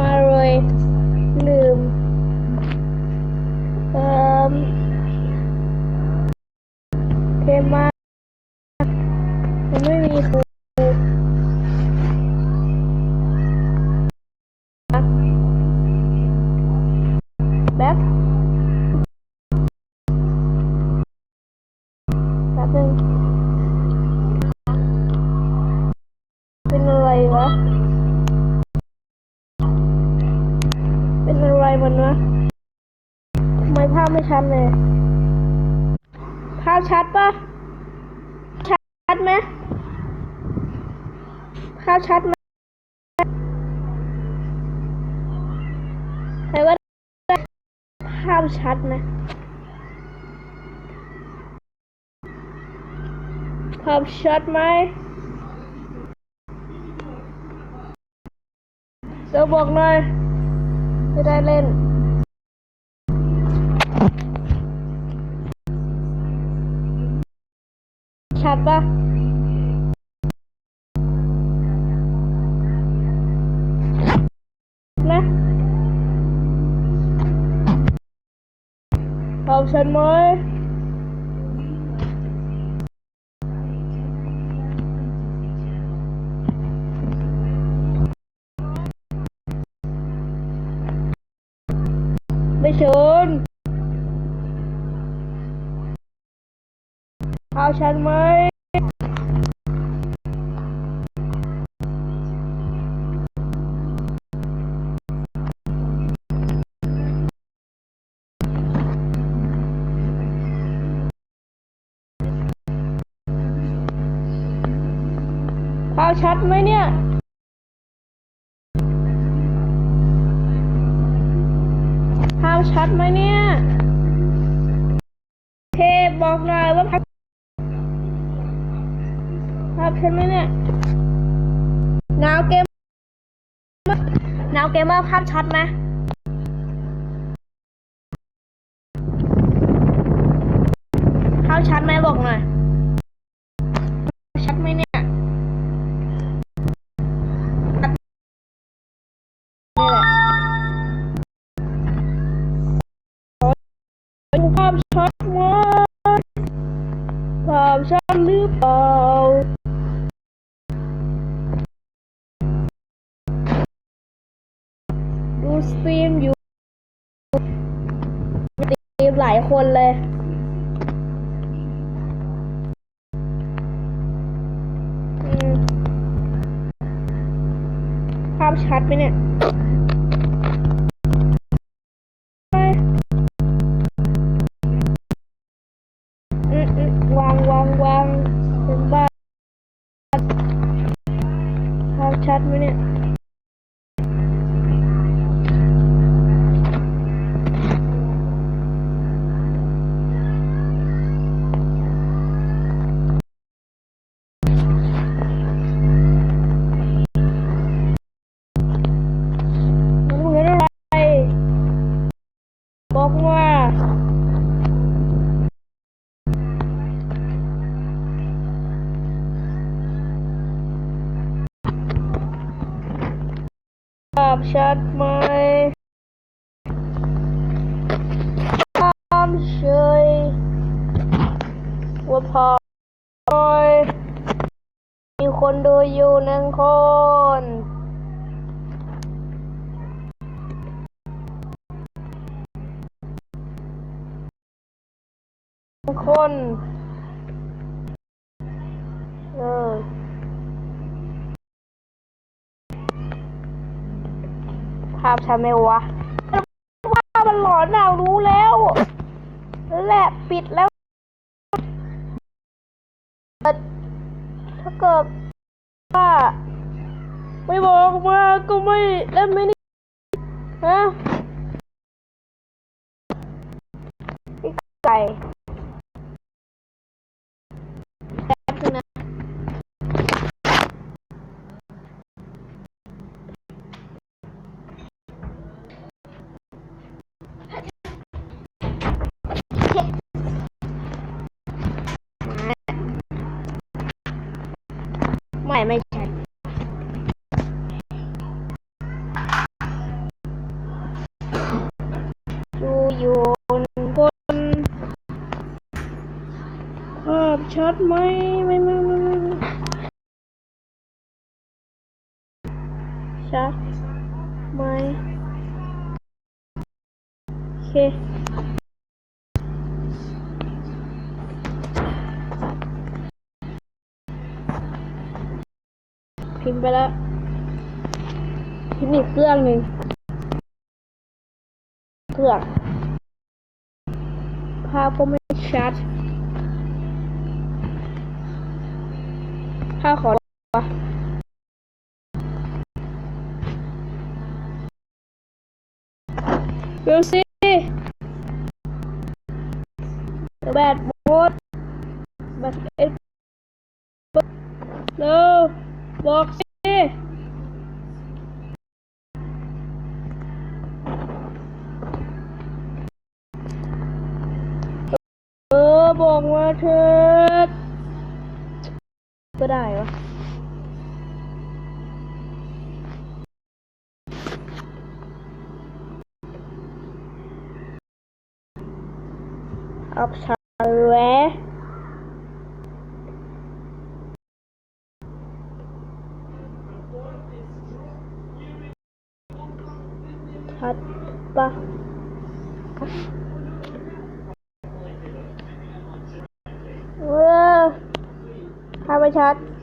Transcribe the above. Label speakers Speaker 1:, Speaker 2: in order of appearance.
Speaker 1: ม ชัดเลย ภาพชัดปะชัดไหมภาพชัดไหมใครว่าภาพชัดไหมภาพชัดไหมเดี๋ยวบอกหน่อยไม่ได้เล่น ชัดปะนะตอบฉั เอาฉันไหมภาพชัดไหมเนี่ย ภาพชัดไหมเนี่ย เทพบอกหน่อยว่าภาพภาพชัดไหมเนี่ยนาวเกมนาวเกมเมอร์ภาพชัดไหมภาพชัดไหมบอกหน่อย ภาพชัดมากภาพชัดหรือเปล่าดูสตรีมอยู่สตรีมหลายคนเลยอืมภาพชัดไหมเนี่ย ชัดไหมเนี่ยมันเห็นอะไรบอกว่า ชัดไหมภาพเฉยว่าพอมีคนดูอยู่หนึ่งคนคนเออ ภาพชัดไหมวะว่ามันหลอนหนารู้แล้วแหละปิดแล้วปิดถ้าเกิดว่าไม่บอกมาก็ไม่เล่นไม่นี่ฮะไอ้ไก่ อยนคบนภาพชัดไหมไม่ไม่ไม่ไม่ชัดไหมโอเคพิมพ์ไปแล้วพิมพ์อีกเครื่องหนึ่งเครื่อง ก็ไม่ชัดภาขอวะดูสิแบตหมดแบตเอ็ดเร็วบอกสิ เออ บอกมาเถิดก็ได้วะอัพชาแวะชัดปะ वजहत